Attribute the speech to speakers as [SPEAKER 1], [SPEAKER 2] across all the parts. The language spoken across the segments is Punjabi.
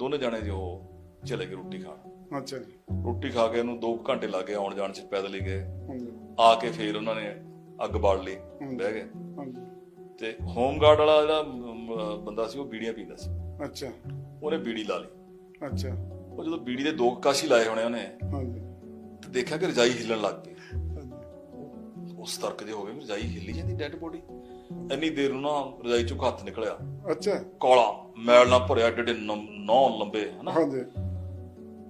[SPEAKER 1] ਦੋਨੇ ਜਾਣੇ ਜੀ ਚਲੇ ਗਏ ਰੋਟੀ ਖਾਣ।
[SPEAKER 2] ਅੱਛਾ ਜੀ।
[SPEAKER 1] ਰੋਟੀ ਖਾ ਕੇ ਇਹਨੂੰ 2 ਘੰਟੇ ਲੱਗੇ ਆਉਣ ਜਾਣ ਚ ਪੈਦਲ ਹੀ ਗਏ। ਆ ਕੇ ਫੇਰ ਉਹਨਾਂ ਨੇ ਅੱਗ ਬਾਲ ਲਈ ਬਹਿ ਗਏ। ਤੇ ਹੋਮਗਾਰਡ ਵਾਲਾ ਜਿਹੜਾ ਬੰਦਾ ਸੀ ਉਹ ਬੀੜੀਆਂ ਪੀਂਦਾ ਸੀ।
[SPEAKER 2] ਅੱਛਾ।
[SPEAKER 1] ਉਹਨੇ ਬੀੜੀ ਲਾ ਲਈ।
[SPEAKER 2] ਅੱਛਾ।
[SPEAKER 1] ਉਹ ਜਦੋਂ ਬੀੜੀ ਦੇ ਦੋ ਕਾਸ਼ੀ ਲਾਏ ਹੋਣੇ ਉਹਨੇ
[SPEAKER 2] ਹਾਂਜੀ।
[SPEAKER 1] ਤੇ ਦੇਖਿਆ ਕਿ ਰਜਾਈ ਹਿੱਲਣ ਲੱਗ ਪਈ।
[SPEAKER 2] ਹਾਂਜੀ।
[SPEAKER 1] ਉਸ ਤਰਕ ਜੇ ਹੋ ਗਏ ਰਜਾਈ ਹਿੱਲੀ ਜਾਂਦੀ ਡੈੱਡ ਬੋਡੀ। ਇੰਨੀ ਦੇਰ ਨੂੰ ਨਾ ਰਜਾਈ ਚੋਂ ਹੱਥ ਨਿਕਲਿਆ।
[SPEAKER 2] ਅੱਛਾ।
[SPEAKER 1] ਕਾਲਾ ਮੈਲ ਨਾਲ ਭਰਿਆ ਡੇਡੇ ਨੌ ਲੰਬੇ ਹਨਾ?
[SPEAKER 2] ਹਾਂਜੀ।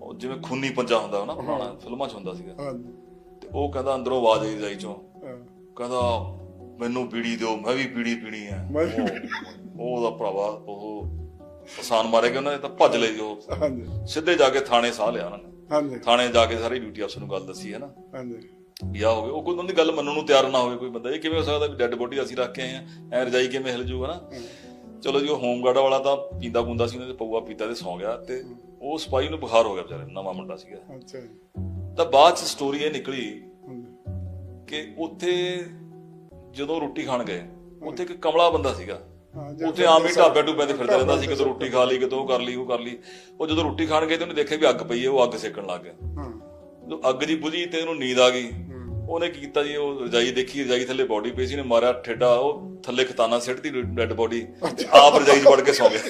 [SPEAKER 1] ਉਹ ਜਿਵੇਂ ਖੂਨੀ ਪੰਜਾ ਹੁੰਦਾ ਉਹ ਨਾ ਪੁਰਾਣਾ ਫਿਲਮਾਂ 'ਚ ਹੁੰਦਾ ਸੀਗਾ।
[SPEAKER 2] ਹਾਂਜੀ।
[SPEAKER 1] ਤੇ ਉਹ ਕਹਿੰਦਾ ਅੰਦਰੋਂ ਆਵਾਜ਼ ਆਈ ਰਜਾਈ ਚੋਂ। ਕਹਿੰਦਾ ਮੈਨੂੰ ਬੀੜੀ ਦਿਓ ਮੈਂ ਵੀ ਬੀੜੀ ਪੀਣੀ ਹੈ। ਉਹ- ਉਹਦਾ ਭਰਾਵਾ ਉਹ ਆਸਾਨ ਮਾਰੇ ਗਏ ਉਹਨਾਂ ਨੇ ਤਾਂ ਭੱਜ ਲਏ ਜੋ।
[SPEAKER 2] ਹਾਂਜੀ।
[SPEAKER 1] ਸਿੱਧੇ ਜਾ ਕੇ ਥਾਣੇ ਸਾਹ ਲਿਆ ਉਹਨਾਂ ਨੇ।
[SPEAKER 2] ਹਾਂਜੀ।
[SPEAKER 1] ਥਾਣੇ ਜਾ ਕੇ ਸਾਰੀ ਡਿਊਟੀ ਅਫਸਰ ਨੂੰ ਗੱਲ ਦੱਸੀ ਹੈ ਨਾ
[SPEAKER 2] ਹਾਂਜੀ।
[SPEAKER 1] ਵੀ ਆਹ ਹੋ ਗਿਆ ਉਹ ਕੋਈ ਉਹਨਾਂ ਦੀ ਗੱਲ ਮੰਨਣ ਨੂੰ ਤਿਆਰ ਨਾ ਹੋਵੇ ਕੋਈ ਬੰਦਾ। ਇਹ ਕਿਵੇਂ ਹੋ ਸਕਦਾ ਵੀ ਡੈੱਡ ਬੋਡੀ ਅਸੀਂ ਰੱਖ ਕੇ ਆਏ ਆ ਐ ਰਜਾਈ ਕਿਵੇਂ ਹਿਲ ਜੂਗਾ ਨਾ? ਚਲੋ ਜੀ ਉਹ ਹੋਮਗਾਰਡ ਵਾਲਾ ਤਾਂ ਪੀਂਦਾ ਪੁੰਦਾ ਸੀ ਉਹਨੇ ਪਊਆ ਪੀਤਾ ਤੇ ਸੌਂ ਗਿਆ ਤੇ ਉਹ ਸਿਪਾਹੀ ਨੂੰ ਬੁਖਾਰ ਹੋ ਗਿਆ ਵਿਚਾਰੇ ਨਵਾਂ ਮੁੰਡਾ ਸੀਗਾ।
[SPEAKER 2] ਅੱਛਾ ਜੀ।
[SPEAKER 1] ਤਾਂ ਬਾਅਦ ਚ ਸਟੋਰੀ ਇਹ ਨਿਕਲੀ ਕਿ ਉੱਥੇ ਜਦੋਂ ਰੋਟੀ ਖਾਣ ਗਏ ਉੱਥੇ ਇੱਕ ਕਮਲਾ ਬੰਦਾ ਸੀਗਾ।
[SPEAKER 2] ਜੀ
[SPEAKER 1] ਉੱਥੇ ਆਮ ਹੀ ਢਾਬੇ ਟੂਬੇ ਤੇ ਫਿਰਦਾ ਰਹਿੰਦਾ ਸੀ ਕਿਤੇ ਰੋਟੀ ਖਾ ਲਈ ਕਿਤੇ ਉਹ ਕਰ ਲਈ ਉਹ ਕਰ ਲਈ। ਉਹ ਜਦੋਂ ਰੋਟੀ ਖਾਣ ਗਏ ਤੇ ਉਹਨੇ ਦੇਖਿਆ ਵੀ ਅੱਗ ਪਈ ਹੈ ਉਹ ਅੱਗ ਸੇਕਣ ਲੱਗ ਗਿਆ।
[SPEAKER 2] ਹਾਂ।
[SPEAKER 1] ਜਦੋਂ ਅੱਗ ਦੀ ਬੁਝੀ ਤੇ ਉਹਨੂੰ ਨੀਂਦ ਆ ਗਈ। ਉਹਨੇ ਕੀ ਕੀਤਾ ਜੀ ਉਹ ਰਜਾਈ ਦੇਖੀ ਰਜਾਈ ਥੱਲੇ ਬੋਡੀ ਪਈ ਸੀ ਨੇ ਮਾਰਿਆ ਠੇਡਾ ਉਹ ਥੱਲੇ ਖਤਾਨਾ ਸਿੱਟਦੀ ਡੈੱਡ ਬੋਡੀ ਆਪ ਰਜਾਈ 'ਚ ਵੜ ਕੇ ਸੌ ਗਿਆ।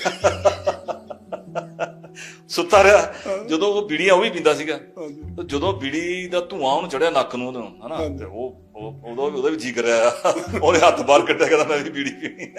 [SPEAKER 1] ਸੁੱਤਾ ਰਿਹਾ। ਜਦੋਂ ਉਹ ਬੀੜੀਆਂ ਉਹ ਵੀ ਪੀਂਦਾ ਸੀਗਾ। ਤੇ ਜਦੋਂ ਬੀੜੀ ਦਾ ਧੂਆਂ ਉਹਨੂੰ ਚੜਿਆ ਨੱਕ ਨੂੰ ਉਹਨੂੰ ਹਨਾ? ਤੇ ਉਹ ਉਹ- ਉਹਦਾ ਉਹਦਾ ਵੀ ਜੀ ਕਰਿਆ। ਉਹਨੇ ਹੱਥ ਬਾਹਰ ਕੱਢਿਆ ਕਹਿੰਦਾ ਮੈਂ ਵੀ ਬੀੜੀ ਪੀਣੀ